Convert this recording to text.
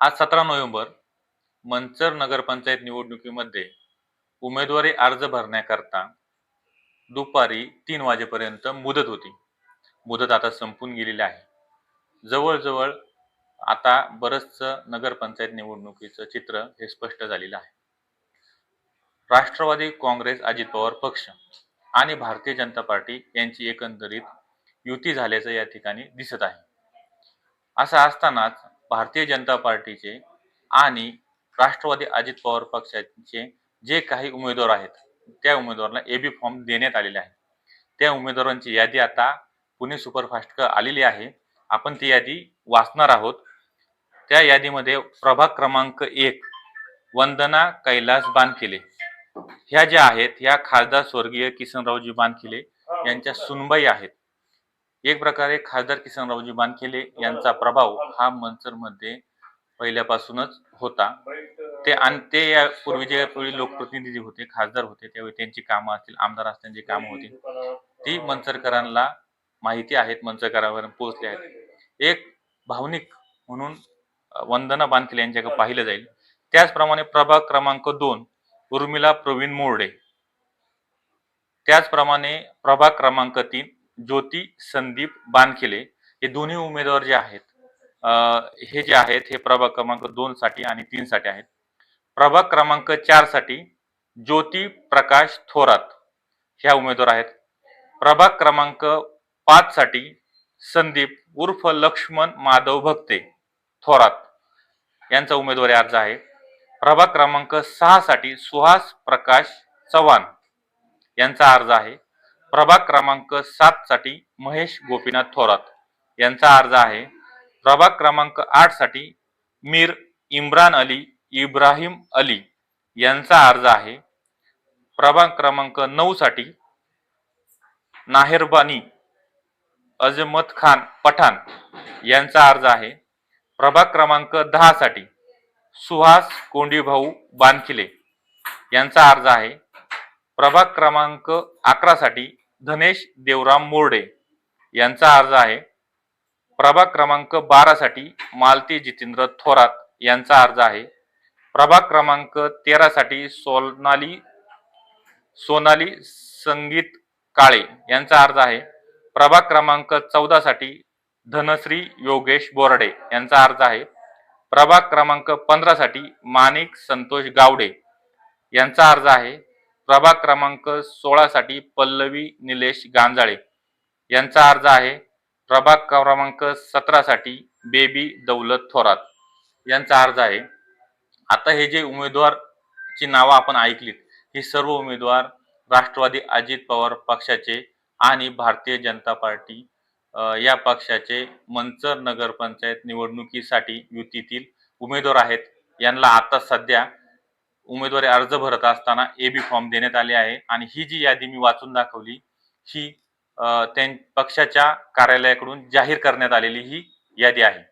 आज सतरा नोव्हेंबर मंचर नगरपंचायत निवडणुकीमध्ये उमेदवारी अर्ज भरण्याकरता दुपारी तीन वाजेपर्यंत मुदत होती. मुदत आता संपून गेलेली आहे. जवळजवळ आता बरंचसं नगरपंचायत निवडणुकीचं चित्र हे स्पष्ट झालेलं आहे. राष्ट्रवादी काँग्रेस अजित पवार पक्ष आणि भारतीय जनता पार्टी यांची एकंदरीत युती झाल्याचं या ठिकाणी दिसत आहे. असं असतानाच भारतीय जनता पार्टीचे आणि राष्ट्रवादी अजित पवार पक्षाचे जे काही उमेदवार आहेत त्या उमेदवारांना एबी फॉर्म देण्यात आलेले आहे त्या उमेदवारांची यादी आता पुणे सुपरफास्ट आलेली आहे. आपण ती यादी वाचणार आहोत. त्या यादीमध्ये प्रभाग क्रमांक एक वंदना कैलास बानखिले. ह्या ज्या आहेत ह्या खासदार स्वर्गीय किसनरावजी बानखिले यांच्या सुनबाई आहेत. एक प्रकारे खासदार किसनरावजी बानखिले यांचा प्रभाव हा मंचरमध्ये पहिल्यापासूनच होता. ते आणि ते या पूर्वी जे पूर्वी लोकप्रतिनिधी होते खासदार होते त्यावेळी त्यांची कामं असतील आमदार असतील जी कामं होती. ती मंचरकरांना माहिती आहेत मंचरकरांवर पोहोचली आहेत. एक भावनिक म्हणून वंदना बानखिले यांच्याकडे पाहिलं जाईल. त्याचप्रमाणे प्रभाग क्रमांक दोन उर्मिला प्रवीण मोर्डे. त्याचप्रमाणे प्रभाग क्रमांक तीन ज्योती संदीप बानखिले हे दोन्ही उमेदवार जे आहेत हे जे आहेत हे प्रभाग क्रमांक दोन साठी आणि तीन साठी आहेत. प्रभाग क्रमांक चारसाठी ज्योती प्रकाश थोरात ह्या उमेदवार आहेत. प्रभाग क्रमांक पाच साठी संदीप उर्फ लक्ष्मण माधव भक्ते थोरात यांचा उमेदवारी अर्ज आहे. प्रभाग क्रमांक सहा साठी सुहास प्रकाश चव्हाण यांचा अर्ज आहे. प्रभाग क्रमांक सात साठी महेश गोपीनाथ थोरात यांचा अर्ज आहे. प्रभाग क्रमांक आठसाठी मीर इम्रान अली इब्राहिम अली यांचा अर्ज आहे. प्रभाग क्रमांक नऊ साठी नाहेरबानी अजमत खान पठाण यांचा अर्ज आहे. प्रभाग क्रमांक दहा साठी सुहास कोंडीभाऊ बानखिले यांचा अर्ज आहे. प्रभाग क्रमांक अकरा साठी धनेश देवराम मोर्डे यांचा अर्ज आहे. प्रभाग क्रमांक बारा साठी मालती जितेंद्र थोरात यांचा अर्ज आहे. प्रभाग क्रमांक तेरा साठी सोनाली सोनाली संगीत काळे यांचा अर्ज आहे. प्रभाग क्रमांक चौदा साठी धनश्री योगेश बोर्डे यांचा अर्ज आहे. प्रभाग क्रमांक पंधरा साठी माणिक संतोष गावडे यांचा अर्ज आहे. प्रभाग क्रमांक सोळा साठी पल्लवी निलेश गांजाळे यांचा अर्ज आहे. प्रभाग क्रमांक सतरा साठी बेबी दौलत थोरात यांचा अर्ज आहे. आता हे जे उमेदवारची नावं आपण ऐकलीत ही सर्व उमेदवार राष्ट्रवादी अजित पवार पक्षाचे आणि भारतीय जनता पार्टी या पक्षाचे मंचर नगरपंचायत निवडणुकीसाठी युतीतील उमेदवार आहेत. यांना आता सध्या उमेदवारी अर्ज भरत असताना ए बी फॉर्म देण्यात आले आहे. आणि ही जी यादी मी वाचून दाखवली ही त्यां पक्षाच्या कार्यालयाकडून जाहीर करण्यात आलेली ही यादी आहे.